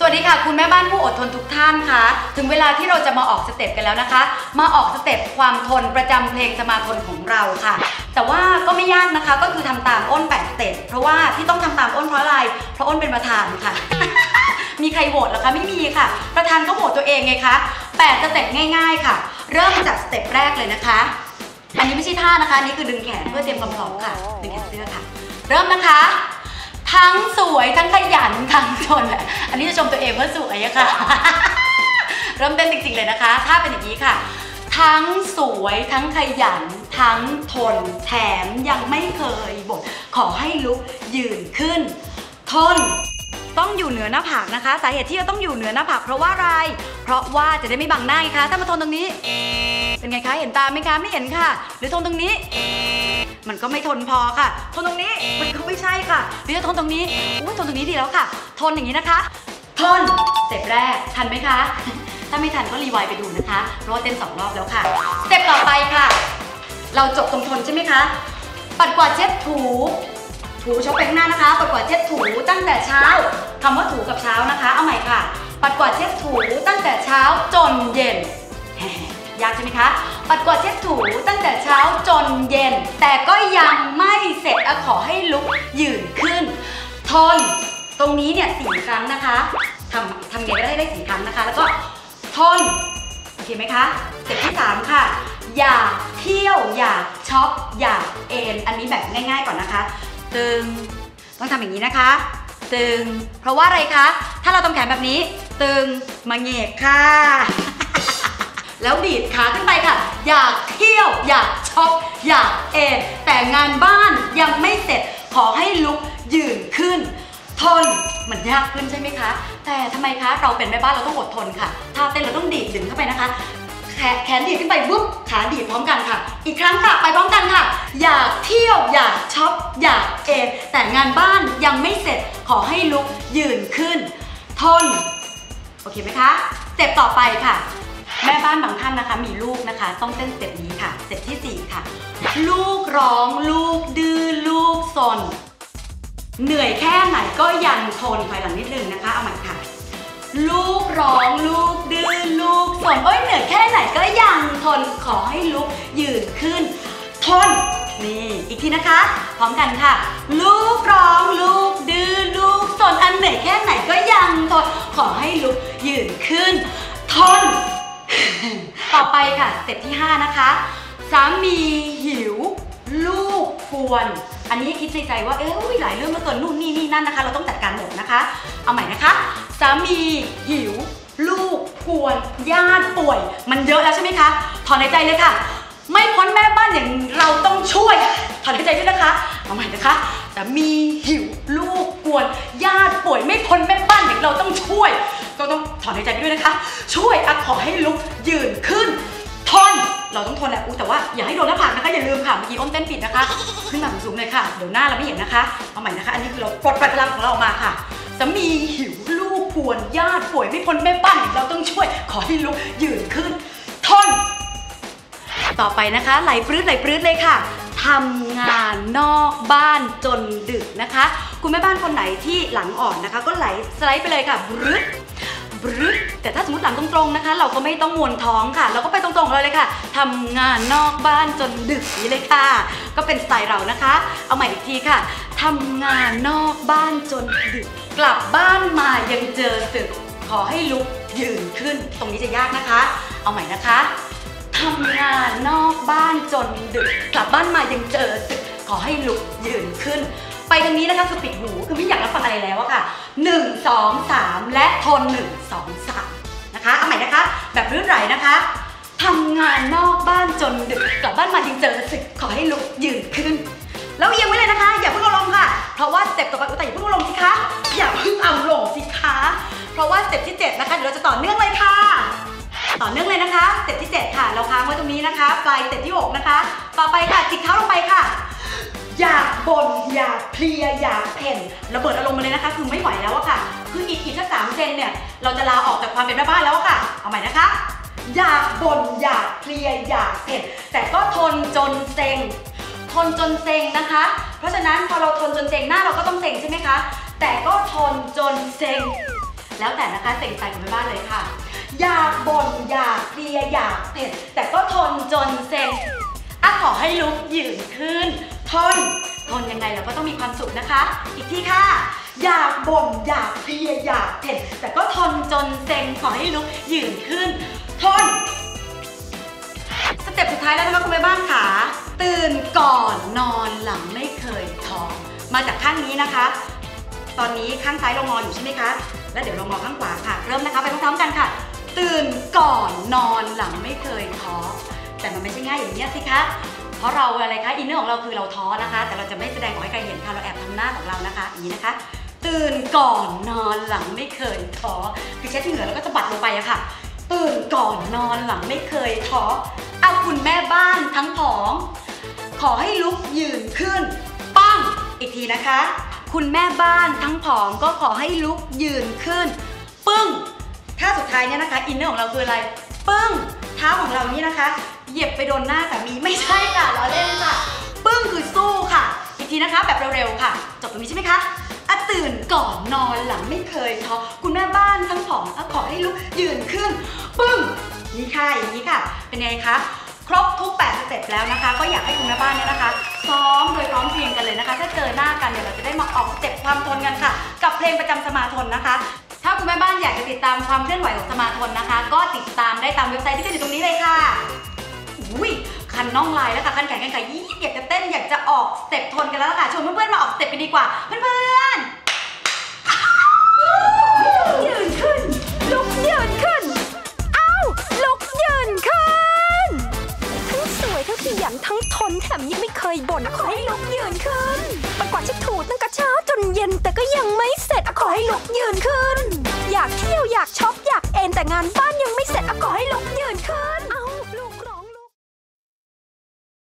สวัสดีค่ะ คุณแม่บ้านผู้อดทนทุกท่านค่ะถึงเวลาที่เราจะมาออกสเต็ปกันแล้วนะคะ มาออกสเต็ปความทนประจำเพลงสมาทนของเราค่ะ แต่ว่าก็ไม่ยากนะคะก็คือทำตามอ้นแปดสเต็ปเพราะว่าที่ต้องทำตามอ้นเพราะอะไรเพราะอ้นเป็นประธานค่ะ มีใครโหวตหรอคะไม่มีค่ะ ประธานก็โหวตตัวเองไงคะแปดสเต็ปง่าย ๆค่ะ เริ่มจากสเต็ปแรกเลยนะคะ อันนี้ไม่ใช่ท่านะคะนนี่คือดึงแขนเพื่อเตรียมความพร้อมค่ะดึงแขนเสื้อค่ะ เริ่มนะคะ ทั้งสวยทั้งขยันทั้งทนอะอันนี้จะชมตัวเองว่าสวยอะค่ะ เริ่มเต้นจริงๆเลยนะคะ ถ้าเป็นอย่างนี้ค่ะ ทั้งสวยทั้งขยัน ทั้งทน แถมยังไม่เคยบ่นขอให้ลุกยืนขึ้น ทน ต้องอยู่เหนือหน้าผากนะคะ สาเหตุที่จะต้องอยู่เหนือหน้าผากเพราะว่าอะไร เพราะว่าจะได้ไม่บังหน้าไงคะ ถ้ามาทนตรงนี้ เป็นไงคะ เห็นตาไหมคะ ไม่เห็นค่ะ หรือทนตรงนี้ มันก็ไม่ทนพอค่ะ ทนตรงนี้ มันก็ไม่ใช่ค่ะ หรือจะทนตรงนี้ อุ้ยทนตรงนี้ดีแล้วค่ะ ทนอย่างนี้นะคะ ทนสเต็ปแรก ทันไหมคะ ถ้าไม่ทันก็รีไวล์ไปดูนะคะ เพราะว่าเต้นสองรอบแล้วค่ะ สเต็ปต่อไปค่ะ เราจบตรงทนใช่ไหมคะ ปัดกวาดเช็ดถู ถูชกไปข้างหน้านะคะ ปัดกวาดเช็ดถูตั้งแต่เช้าคำว่าถูกับเช้านะคะ เอาใหม่ค่ะ ปัดกวาดเช็ดถูตั้งแต่เช้าจนเย็นยากใช่ไหมคะ ปัดกวาดเช็ดถูตั้งแต่เช้าจนเย็น แต่ก็ยังไม่เสร็จอขอให้ลุกยืนขึ้น ทน ตรงนี้เนี่ยสี่ครั้งนะคะทำทำไงก็ได้ได้สี่ครั้งนะคะ แล้วก็ทนโอเคไหมคะเสเต็ปที่3ค่ะ อย่าเที่ยวอย่าช็อปอย่าเอ็นอันนี้แบบง่าย ๆ ก่อนนะคะ ตึง ต้องทำอย่างนี้นะคะ ตึง เพราะว่าอะไรคะ ถ้าเราทำแขนแบบนี้ ตึงมาเหงกค่ะ แล้วดีดขาขึ้นไปค่ะ อยากเที่ยว อยากช็อป อยากเอนแต่งานบ้านยังไม่เสร็จ ขอให้ลุกยืนขึ้น ทนมันยากขึ้นใช่ไหมคะ แต่ทำไมคะ เราเป็นแม่บ้านเราต้องอดทนค่ะถ้าเต้นเราต้องดีดดึงเข้าไปนะคะ แขนแขนดีดขึ้นไปวุ๊บขาดีดพร้อมกันค่ะ อีกครั้งค่ะไปพร้อมกันค่ะ อยากเที่ยวอยากช็อปอยากเอนแต่งานบ้านยังไม่เสร็จขอให้ลุกยืนขึ้น ทน โอเคไหมคะสเต็ปต่อไปค่ะ แม่บ้านบางท่านนะคะ มีลูกนะคะ ต้องเต้นสเต็ปนี้ค่ะสเต็ปทีสี่4 ค่ะ ลูกร้องลูกดื้อลูกซนเหนื่อยแค่ไหนก็ยังทนถอยหลังนิดนึงนะคะเอาใหม่ค่ะ ลูกร้องลูกดื้อลูกสนโอ้ยเหนื่อยแค่ไหนก็ยังทนขอให้ลุกยืนขึ้น ทน นี่ อีกทีนะคะ พร้อมกันค่ะ ลูกร้องลูกดื้อลูกสนอันเหนื่อยแค่ไหนก็ยังทนขอให้ลุกยืนขึ้น ทน ต่อไปค่ะสเต็ปที่ 5 นะคะสามีหิว ลูกกวนอันนี้คิดในใจว่าเอ้ยหลายเรื่องเหลือเกินนู่นนี่นี่นั่นนะคะ เราต้องจัดการหมดนะคะ เอาใหม่นะคะ สามีหิว ลูกกวนญาติป่วย มันเยอะแล้วใช่ไหมคะ ถอนหายใจเลยค่ะ ไม่พ้นแม่บ้านอย่างเราต้องช่วย ถอนหายใจด้วยนะคะเอาใหม่นะคะสามีหิว ลูกกวนญาติป่วย ไม่พ้นแม่บ้านอย่างเราต้องช่วยก็ต้องถอนหายใจไปด้วยนะคะ ช่วยอะขอให้ลุกยืนขึ้นทนเราต้องทนแหละอูแต่ว่าอย่าให้โดนหน้าผากนะคะอย่าลืมค่ะเมื่อกี้อ้นเต้นผิดนะคะ ขึ้นมาสูงเลยค่ะ เดี๋ยวหน้าเราไม่เห็นนะคะเอาใหม่นะคะ อันนี้คือเราปลดปล่อยพลังของเราออกมาค่ะสามีหิว ลูกป่วรญาติป่วยไม่พ้นแม่บ้านเราต้องช่วย ขอให้ลุกยืนขึ้นทนต่อไปนะคะ ไหลปลื้ดไหลปลื้ดเลยค่ะทำงานนอกบ้านจนดึกนะคะ คุณแม่บ้านคนไหนที่หลังอ่อนนะคะ ก็ไหลสไลด์ไปเลยค่ะบรึด บรึดแต่ถ้าสมมติหลังตรงๆนะคะ เราก็ไม่ต้องมวนท้องค่ะ เราก็ไปตรงๆเราเลยค่ะทำงานนอกบ้านจนดึกนี้เลยค่ะ ก็เป็นสไตล์เรานะคะ เอาใหม่อีกทีค่ะทำงานนอกบ้านจนดึก กลับบ้านมายังเจอตึก ขอให้ลุกยืนขึ้น ตรงนี้จะยากนะคะ เอาใหม่นะคะทำงานนอกบ้านจนดึก กลับบ้านมายังเจอตึก ขอให้ลุกยืนขึ้น ไปตรงนี้นะคะคือปิดหูคือไม่อยากรับฟังอะไรแล้วอะค่ะ 1 2 3 และทน 1 2 3 นะคะเอาใหม่นะคะ แบบรื่นไหลนะคะทำงานนอกบ้านจนดึกกลับบ้านมายังเจอตึกขอให้ลุกยืนขึ้น แล้วเอียงไว้เลยนะคะ อย่าเพิ่งเอาลงค่ะ เพราะว่าสเต็ปต่อไปอุยแต่อย่าเพิ่งเอาลงสิคะอย่าเพิ่งเอาลงสิคะเพราะว่าสเต็ปที่ 7 นะคะเดี๋ยวเราจะต่อเนื่องเลยค่ะต่อเนื่องเลยนะคะ สเต็ปที่ 7 ค่ะ เราค้างไว้ตรงนี้นะคะ ปลายสเต็ปที่ 6 นะคะ ต่อไปค่ะจิกเท้าลงไปค่ะ อยากบ่นอยากเพลียอยากเพ่นระเบิดอารมณ์มาเลยนะคะ คือไม่ไหวแล้วอะค่ะ คืออีกอีกสักสามเซนเนี่ยเราจะลาออกจากความเป็นแม่บ้านแล้วอะค่ะ เอาใหม่นะคะ อยากบ่นอยากเพลียอยากเพ่นแต่ก็ทนจนเซ็งทนจนเซ็งนะคะ เพราะฉะนั้นพอเราทนจนเซ็งหน้าเราก็ต้องเซ็งใช่ไหมคะ แต่ก็ทนจนเซ็งแล้วแต่นะคะเต่งใจของแม่บ้านเลยค่ะ อยากบ่นอยากเพลียอยากเผ็ดแต่ก็ทนจนเซ็งอะขอให้ลุกยืนขึ้น ทน ทนยังไงเราก็ต้องมีความสุขนะคะ อีกทีค่ะ อยากบ่นอยากเพลียอยากเผ็ดแต่ก็ทนจนเซ็งขอให้ลุกยืนขึ้น ทน สเต็ปสุดท้ายแล้วนะคะคุณแม่บ้านค่ะ ตื่นก่อนนอนหลังไม่เคยท้อมาจากข้างนี้นะคะ ตอนนี้ข้างซ้ายเรางออยู่ใช่ไหมคะ แล้วเดี๋ยวเรางอข้างขวาค่ะ เริ่มนะคะ ไปพร้อมๆกันค่ะ ตื่นก่อนนอนหลังไม่เคยท้อแต่มันไม่ใช่ง่ายอย่างนี้สิคะ เพราะเราอะไรคะอินเนอร์ของเราคือเราท้อนะคะ แต่เราจะไม่แสดงออกให้ใครเห็นค่ะเราแอบทำหน้าของเรานะคะอย่างนี้นะคะ ตื่นก่อนนอนหลังไม่เคยท้อคือเช็ดเหงื่อแล้วก็สะบัดลงไปอะค่ะ ตื่นก่อนนอนหลังไม่เคยท้อเอาคุณแม่บ้านทั้งผอง ขอให้ลุกยืนขึ้นปั้งอีกทีนะคะ คุณแม่บ้านทั้งผองก็ขอให้ลุกยืนขึ้น ปึ้งท่าสุดท้ายเนี่ยนะคะอินเนอร์ของเราคืออะไร ปึ้ง เท้าของเรานี่นะคะ ยียบไปโดนหน้าสามีไม่ใช่ค่ะล้อเล่นค่ะ ปึ้งคือสู้ค่ะ อีกทีนะคะ แบบเร็วๆค่ะ จบตรงนี้ใช่ไหมคะอะตื่นก่อนนอนหลังไม่เคยท้อคุณแม่บ้านทั้งผองอะขอให้ลุกยืนขึ้น ปึ้งนี่ค่ะอย่างนี้ค่ะ เป็นไงคะครบทุก8สเต็ปแล้วนะคะ ก็อยากให้คุณแม่บ้านเนี่ยนะคะซ้อมโดยพร้อมเพรียงกันเลยนะคะ ถ้าเจอหน้ากันเนี่ยเราจะได้มาออกสเต็ปความทนกันค่ะ กับเพลงประจำสมาทนนะคะ ถ้าคุณแม่บ้านอยากจะติดตามความเคลื่อนไหวของสมาทนนะคะ ก็ติดตามได้ตามเว็บไซต์ที่ขึ้นอยู่ตรงนี้เลยค่ะ คันน่องลายแล้วค่ะคันแขนกันขายี่อยากจะเต้นอยากจะออกสเต็ปทนกันแล้วค่ะชวนเพื่อนๆมาออกสเต็ปไปดีกว่า เพื่อนๆยืนขึ้น ลุกยืนขึ้น เอ้าลุกยืนขึ้น ทั้งสวยทั้งขยันทั้งทนแถมยังไม่เคยบ่นขอให้ลุกยืนขึ้นปรากาฉันถูตั้งแต่เช้าจนเย็นแต่ก็ยังไม่เสร็จขอให้ลุกยืนขึ้น อยากเที่ยวอยากช็อปอยากเอนแต่งานบ้าน